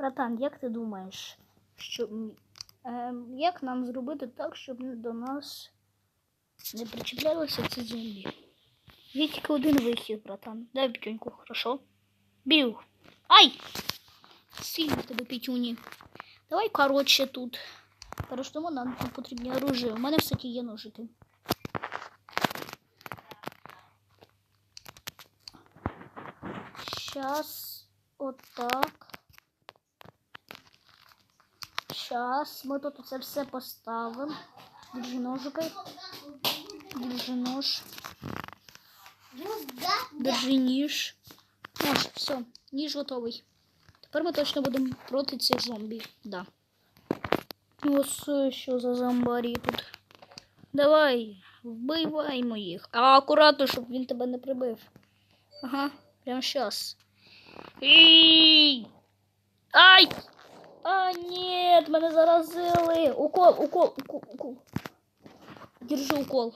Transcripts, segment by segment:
Братан, як ти думаєш, що, ем, як нам зробити так, щоб до нас не причіплялися ці зомбі? Є тільки один вихід, братан. Дай п'ятюньку, хорошо? Бів. Ай! Сильно тебе п'ятюні. Давай коротше тут. Перейдемо, нам потрібні оружие. У мене все є ножики. Сейчас отак. Сейчас ми тут це все поставимо. Держи ножики. Держи нож. Держи ніж. Нож, все, ніж готовий. Тепер ми точно будемо проти цих зомбі. Да. Ось е, що за зомбарі тут. Давай, вбиваймо їх. А акуратно, щоб він тебе не прибив. Ага, прямо сейчас. Ій! Ай! А, нет, мене заразили. Укол, укол, укол, укол. Держи укол.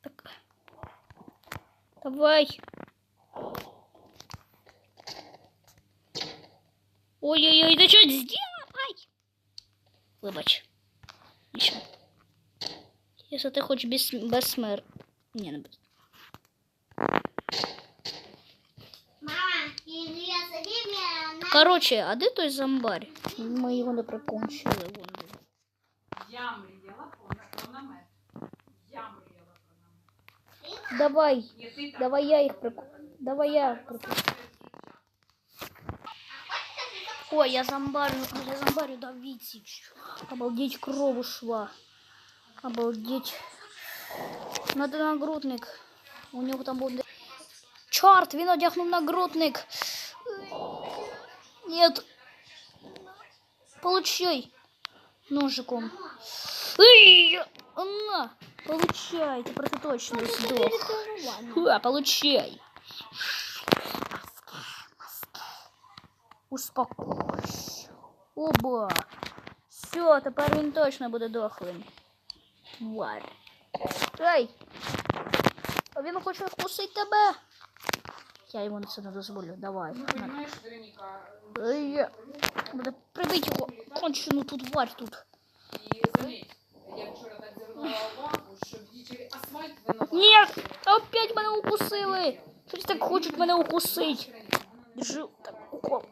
Так. Давай. Ой-ой-ой, ты что сделал? Ай! Вибач. Нічого. Якщо ти хочеш без, без смер... Ні, не без. Короче, а де той зомбарь? Ми його не прикончили. Вон він. Я мріяла про про намет. Я мріяла про намет. Давай, Ні, ти так. давай я їх прикончу. Давай я прикончу. Ой, я зомбарю, я зомбарю дав відсіч. Обалдеть, кров ушла. Обалдеть. Надо нагрудник. У нього там буде. Чорт, він одягнув нагрудник. Нет. Получай. Ножиком. Эй, на, получай, ты просто точно сдох. Ха, получай. Успокойся. Оба. Все, тепер він точно буде дохлим. Тварь. Ей! А він хоче вкусити тебе. Я йому це не дозволю. Давай. Ну, на. розумієш, Вероніка, Ей, Буде прибити його. Кончену тут тварь тут. і заміть, я вчора так звернула увагу, що діти асфальт виносить. Нет! Опять мене укусили! Щось так хочуть мене укусити. Держи так укол.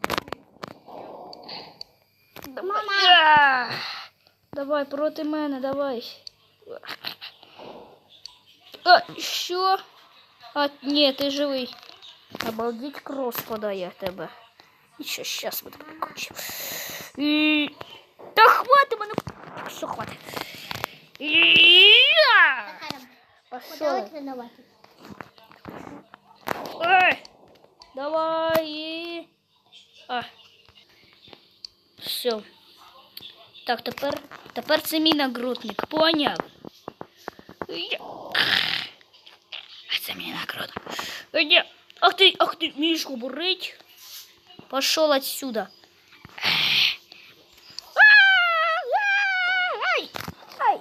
Давай. А! Давай проти мене, давай. А, що? А, ні, ти живий. Обалдеть кров спадає в тебе. Нічого, щас ми тебе покончимо. І... Та хвати мене. Все, хватить. І... Пошел. Подавай тренувати. Эй! Давай. и- А. Все. Так, тепер, тепер це мій нагрудник. Поняв? Я- А це мій нагрудник. Я- Ах ти, ах ти, між бурить. Пошел отсюда. Ай! Ай!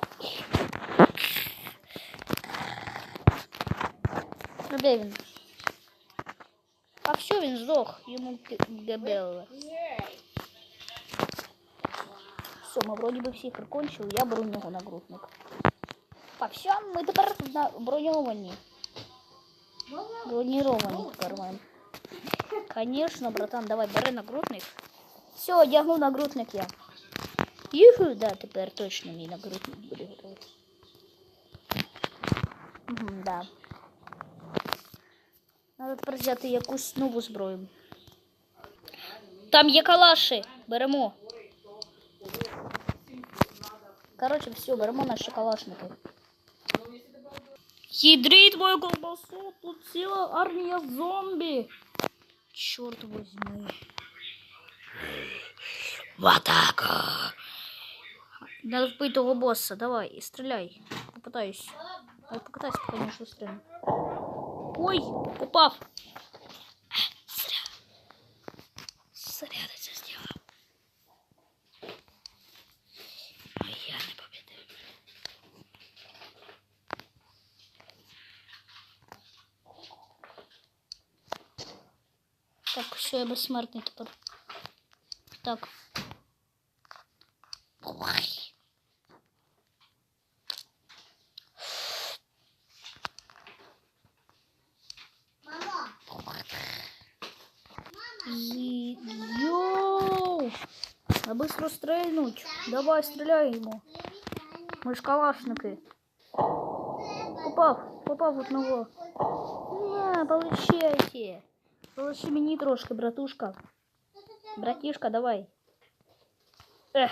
А де він? А все, він здох. Йому габело. Все, ми вроді би всіх прикончили. Я беру в нього нагрудник. Так, все, ми тепер на броньовані. Броніровані тепер маємо. Конечно, братан, давай, бери нагрудник. Все, одягнув нагрудник я. Юху, да, тепер точно мій нагрудник буде готовий. Угу, да. Надо тепер взяти якусь нову зброю. Там є калаші. Беремо. Коротше, все, беремо наші калашники. Ядрить мою колбасу, тут ціла армія зомбі. Чорт возьми. В атаку. Надо вбити того босса, давай, стріляй. Попытаюсь. Я попытаюсь, конечно, стріляти. Ой, попав. Все, я безсмертний тепер. Так. Ой. Мамо, Зи- Йоу! А быстро стрельнуть. Давай, стреляй ему. Мы ж калашники. Попав, попав одного. На, получайте. Получи мені трошки, братушка. Братишка, давай. Ех,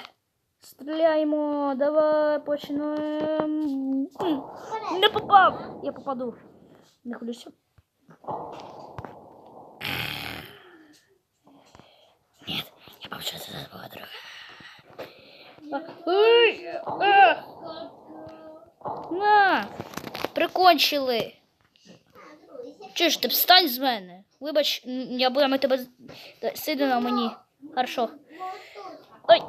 стріляємо, давай, починаємо. М, Не попав! Я попаду. Не хвилюйся. Нет, я получу за подруга. Ой, ех. На, прикончили. Чи ж ти встань з мене? Вибач, м, я буду тебе з- Та, сиди на мені. Хорошо. Ой.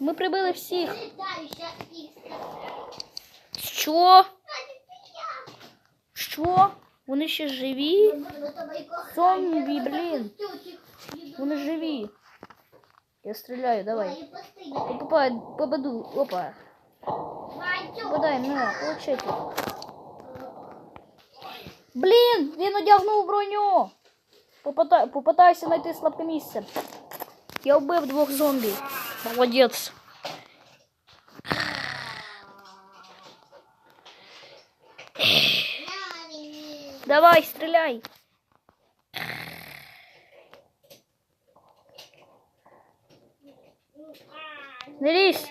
Ми прибили всіх. літаюча ікска. Що? Що? Вони ще живі? Зомбі, блін. Вони живі. Я стріляю, давай. Попай, попаду. Опа. Попадай, на, получайте. Блін, він одягнув броню. Попитай, попитайся знайти слабке місце. Я вбив двох зомбі. Молодець. Давай, стреляй. Не лізь.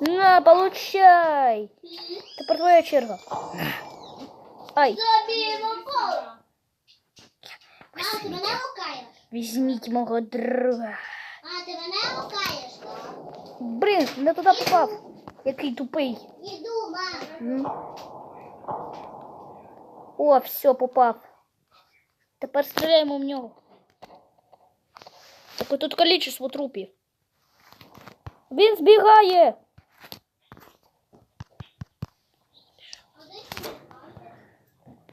На, получай. Тепер твоя черга. Ай, А, ти мене лукаєш? візьміть мого друга. А, ти мене лукаєш? Блін, не туди попав. Який тупий. Іду, мам. М. О, все, попав. Тепер стріляємо в нього. Так тут кількість трупів. Він збігає.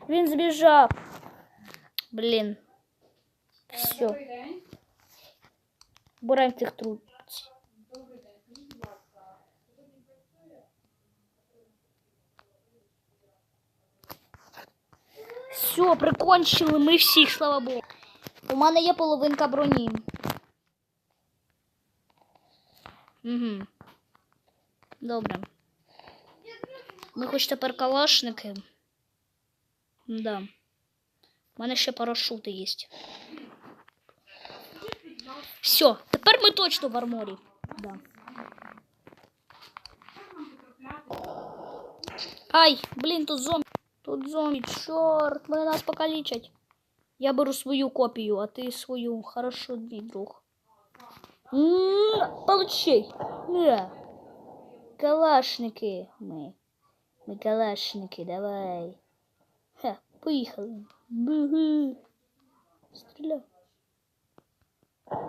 Він збіжав. Блін. Все, Добрий день. збираємо цих трупів. Добрий день. Скажіть, будь ласка, Все, прикончили ми всіх, слава Богу. У мене є половинка броні. Угу. Добре. Ми хоч тепер калашники. Да. У мене ще парашути є. Все, тепер ми точно в арморі. Да. Ай, блін, тут зомбі. Тут зомбі, чорт, вони нас покалічать. Я беру свою копію, а ти свою. Хорошо, мій друг. М, Получай. На. Калашники ми. Ми калашники, давай. Ха, поїхали. Бугу. Стріляй.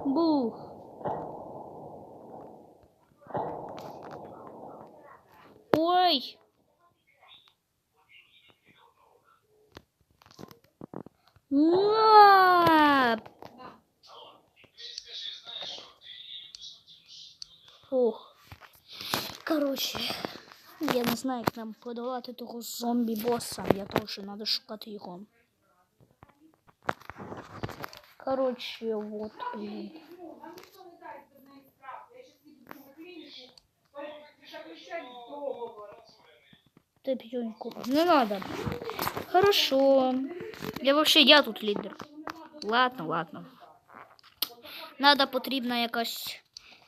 Бух. Ой. На! Фух. Короче, я не знаю, як нам подолати того зомбі-боса. Я теж треба шукати його. Короче, вот, блин. Ты пьёньку. Не надо. Хорошо. Я вообще я тут лідер. Ладно, ладно. Надо потрібна якась.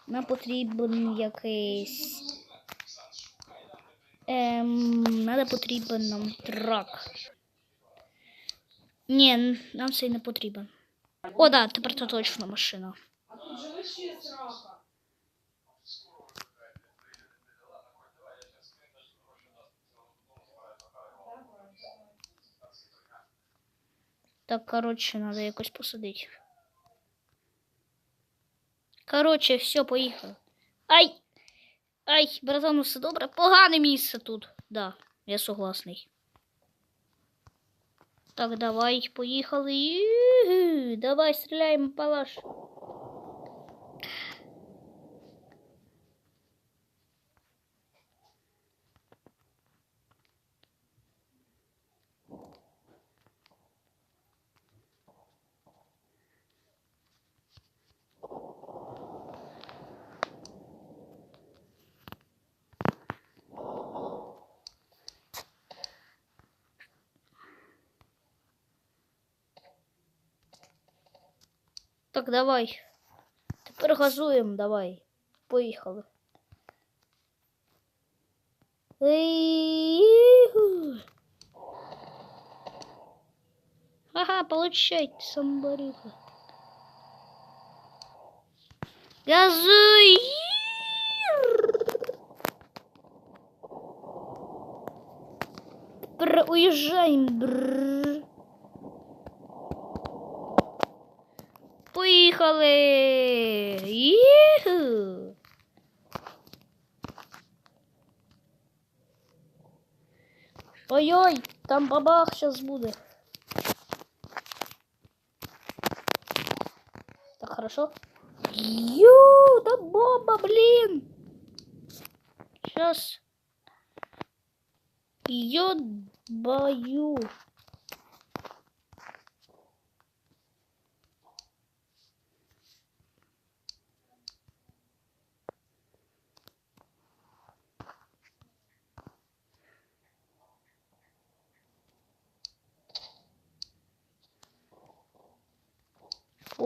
Нам потрібен якийсь. Ем, надо потрібен нам трак. Ні, нам цей не потрібен. О, да, тепер це точно машина. А тут же лише срака. Так, короче, надо якось посадити. Короче, все, поїхали. Ай! Ай, братан, все добре. Погане місце тут. Да, я согласний. Так, давай, поїхали. Давай, стріляємо, палаш. Так, давай. Тепер газуємо, давай. Поїхали. Ей-ху. Ага, получайте, самбарюка. Газуй! Тепер уїжджаємо. Бррр. Поїхали! Їху! Ой-ой, там бабах сейчас буде. Так, хорошо. Ю, да бомба, блин! Сейчас. Ё-баю.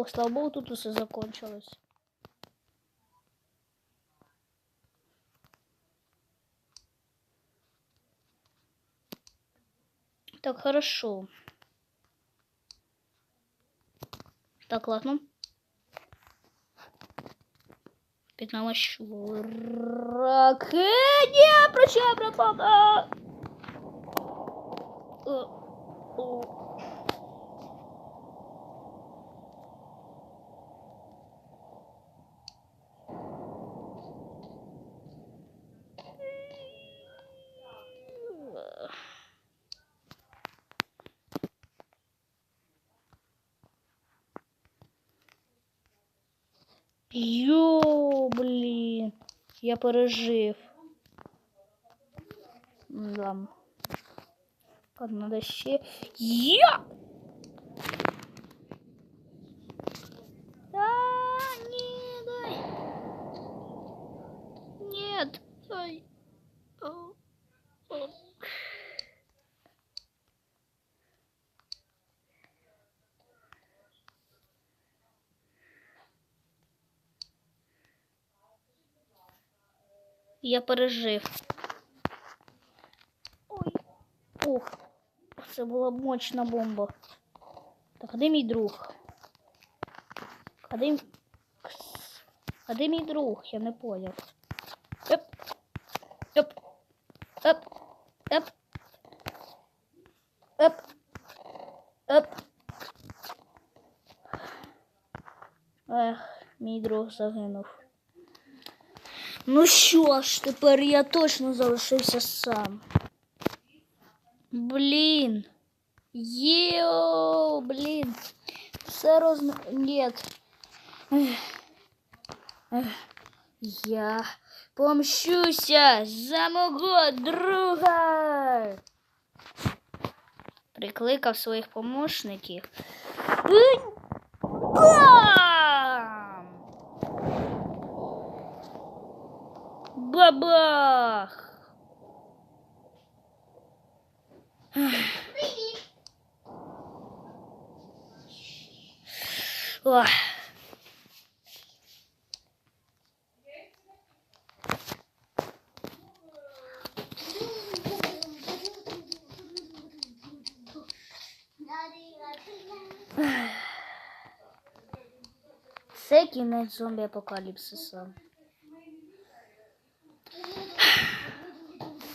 О, слава богу, тут все закончилось. Так, хорошо. Так, ладно. Пятнадцать чурак. Э, не, прощай, пропада. Э, о. Йо, блін. Я пережив. Да. Так, надо ще. Я! А, не, дай. Нет, дай. О, о Я пережив. Ой. Ух. Це була мощна бомба. Так, а де мій друг? А де... м- А де мій друг? Я не поняв. Еп. Еп. Еп. Еп. Еп. Еп. Ех, мій друг загинув. Ну що ж, тепер я точно залишився сам. Блін. Йоу, блін. Все розна... Нет. Ех. Ех. Я помщуся за мого друга. Прикликав своїх помощників. Бинь! Бабах! Ох. Це кінець зомбі апокаліпсиса.